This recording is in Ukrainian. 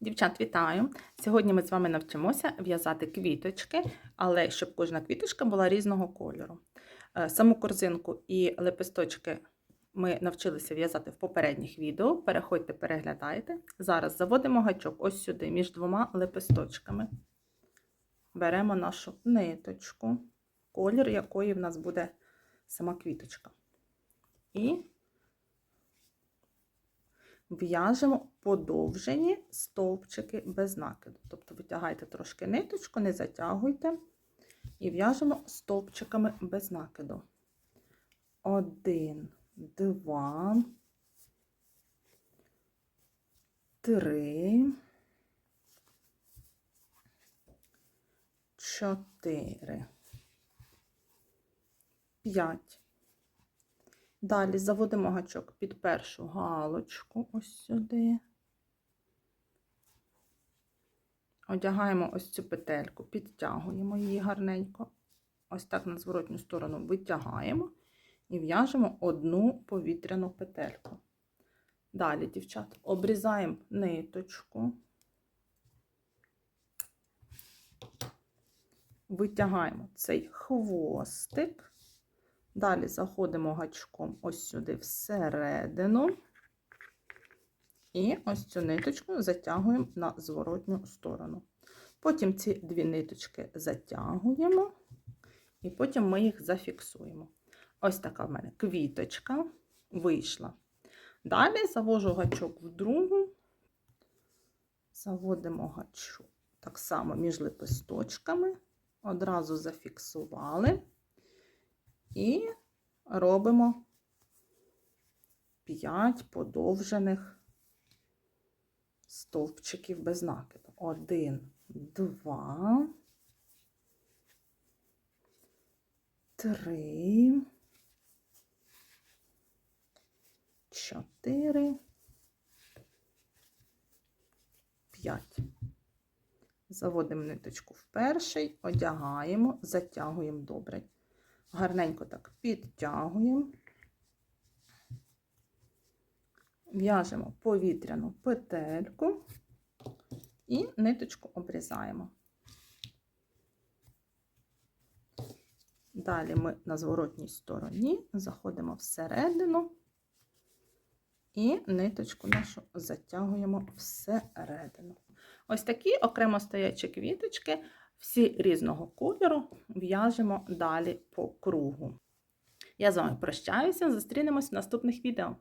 Дівчат, вітаю! Сьогодні ми з вами навчимося в'язати квіточки, але щоб кожна квіточка була різного кольору. Е, Саму корзинку і лепесточки ми навчилися в'язати в попередніх відео. Переходьте, переглядайте. Зараз заводимо гачок ось сюди, між двома лепесточками. Беремо нашу ниточку, колір якої в нас буде сама квіточка. І в'яжемо подовжені стовпчики без накиду. Тобто витягайте трошки ниточку, не затягуйте. І в'яжемо стовпчиками без накиду. Один, два, три, чотири, п'ять. Далі заводимо гачок під першу галочку, ось сюди. Одягаємо ось цю петельку, підтягуємо її гарненько. Ось так на зворотню сторону витягаємо і в'яжемо одну повітряну петельку. Далі, дівчат, обрізаємо ниточку, витягаємо цей хвостик. Далі заходимо гачком ось сюди всередину. І ось цю ниточку затягуємо на зворотню сторону. Потім ці дві ниточки затягуємо, і потім ми їх зафіксуємо. Ось така в мене квіточка вийшла. Далі завожу гачок в другу, заводимо гачок так само між лепесточками, одразу зафіксували. І робимо 5 подовжених стовпчиків без накиду. Один, два, три, чотири, п'ять. Заводимо ниточку в перший, одягаємо, затягуємо добре. Гарненько так підтягуємо, в'яжемо повітряну петельку і ниточку обрізаємо. Далі ми на зворотній стороні заходимо всередину і ниточку нашу затягуємо всередину. Ось такі окремо стоячі квіточки. Всі різного кольору в'яжемо далі по кругу. Я з вами прощаюся, зустрінемось в наступних відео.